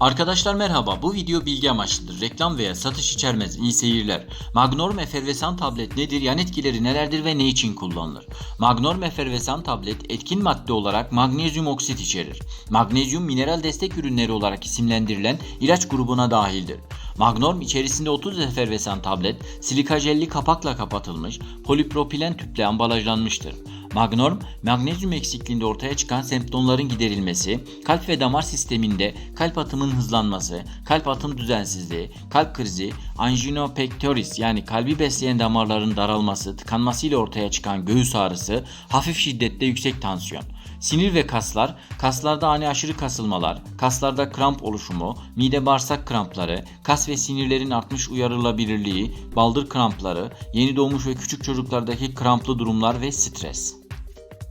Arkadaşlar merhaba. Bu video bilgi amaçlıdır. Reklam veya satış içermez. İyi seyirler. Magnorm efervesan tablet nedir? Yan etkileri nelerdir ve ne için kullanılır? Magnorm efervesan tablet etkin madde olarak magnezyum oksit içerir. Magnezyum mineral destek ürünleri olarak isimlendirilen ilaç grubuna dahildir. Magnorm içerisinde 30 efervesan tablet silika jelli kapakla kapatılmış polipropilen tüple ambalajlanmıştır. Magnorm, magnezyum eksikliğinde ortaya çıkan semptomların giderilmesi, kalp ve damar sisteminde kalp atımının hızlanması, kalp atım düzensizliği, kalp krizi, anjinopektoris yani kalbi besleyen damarların daralması, tıkanması ile ortaya çıkan göğüs ağrısı, hafif şiddette yüksek tansiyon. Sinir ve kaslar, kaslarda ani aşırı kasılmalar, kaslarda kramp oluşumu, mide bağırsak krampları, kas ve sinirlerin artmış uyarılabilirliği, baldır krampları, yeni doğmuş ve küçük çocuklardaki kramplı durumlar ve stres.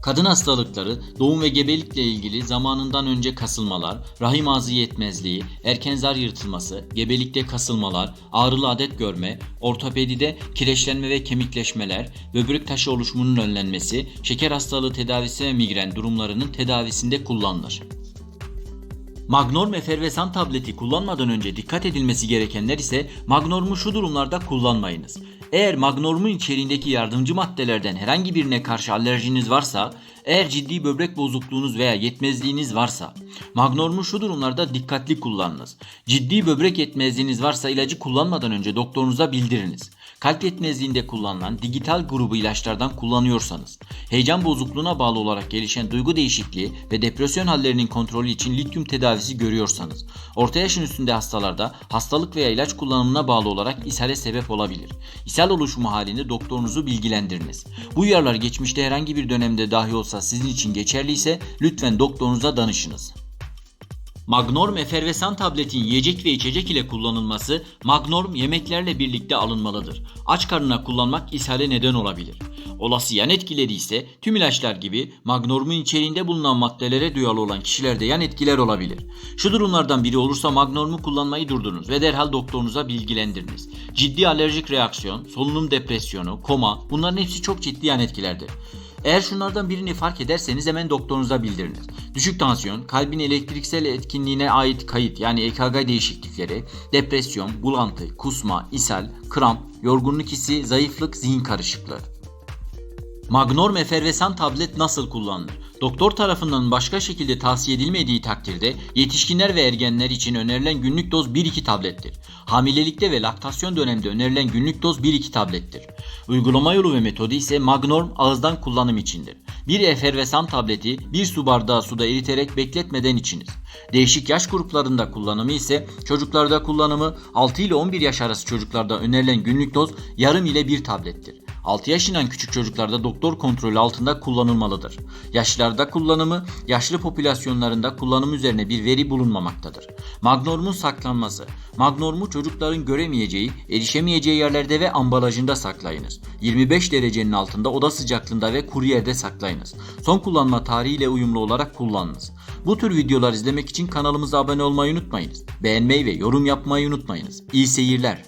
Kadın hastalıkları, doğum ve gebelikle ilgili zamanından önce kasılmalar, rahim ağzı yetmezliği, erken zar yırtılması, gebelikte kasılmalar, ağrılı adet görme, ortopedide kireçlenme ve kemikleşmeler, böbrek taşı oluşumunun önlenmesi, şeker hastalığı tedavisi ve migren durumlarının tedavisinde kullanılır. Magnorm efervesan tableti kullanmadan önce dikkat edilmesi gerekenler ise Magnorm'u şu durumlarda kullanmayınız. Eğer Magnorm'un içeriğindeki yardımcı maddelerden herhangi birine karşı alerjiniz varsa, eğer ciddi böbrek bozukluğunuz veya yetmezliğiniz varsa, Magnorm'u şu durumlarda dikkatli kullanınız. Ciddi böbrek yetmezliğiniz varsa ilacı kullanmadan önce doktorunuza bildiriniz. Kalp yetmezliğinde kullanılan dijital grubu ilaçlardan kullanıyorsanız, heyecan bozukluğuna bağlı olarak gelişen duygu değişikliği ve depresyon hallerinin kontrolü için lityum tedavisi görüyorsanız, orta yaşın üstünde hastalarda hastalık veya ilaç kullanımına bağlı olarak ishale sebep olabilir. İshal oluşumu halinde doktorunuzu bilgilendiriniz. Bu uyarılar geçmişte herhangi bir dönemde dahi olsa sizin için geçerliyse lütfen doktorunuza danışınız. Magnorm efervesan tabletin yiyecek ve içecek ile kullanılması Magnorm yemeklerle birlikte alınmalıdır. Aç karnına kullanmak ishale neden olabilir. Olası yan etkileri ise tüm ilaçlar gibi Magnorm'un içeriğinde bulunan maddelere duyarlı olan kişilerde yan etkiler olabilir. Şu durumlardan biri olursa Magnorm'u kullanmayı durdurunuz ve derhal doktorunuza bilgilendiriniz. Ciddi alerjik reaksiyon, solunum depresyonu, koma bunların hepsi çok ciddi yan etkilerdir. Eğer şunlardan birini fark ederseniz hemen doktorunuza bildiriniz. Düşük tansiyon, kalbin elektriksel etkinliğine ait kayıt yani EKG değişiklikleri, depresyon, bulantı, kusma, ishal, kramp, yorgunluk hissi, zayıflık, zihin karışıklığı. Magnorm efervesan tablet nasıl kullanılır? Doktor tarafından başka şekilde tavsiye edilmediği takdirde yetişkinler ve ergenler için önerilen günlük doz 1-2 tablettir. Hamilelikte ve laktasyon döneminde önerilen günlük doz 1-2 tablettir. Uygulama yolu ve metodu ise Magnorm ağızdan kullanım içindir. Bir efervesan tableti 1 su bardağı suda eriterek bekletmeden içiniz. Değişik yaş gruplarında kullanımı ise çocuklarda kullanımı 6 ile 11 yaş arası çocuklarda önerilen günlük doz yarım ile 1 tablettir. 6 yaşından küçük çocuklarda doktor kontrolü altında kullanılmalıdır. Yaşlılarda kullanımı, yaşlı popülasyonlarında kullanım üzerine bir veri bulunmamaktadır. Magnormun saklanması. Magnormu çocukların göremeyeceği, erişemeyeceği yerlerde ve ambalajında saklayınız. 25 derecenin altında oda sıcaklığında ve kuru yerde saklayınız. Son kullanma tarihiyle uyumlu olarak kullanınız. Bu tür videolar izlemek için kanalımıza abone olmayı unutmayınız. Beğenmeyi ve yorum yapmayı unutmayınız. İyi seyirler.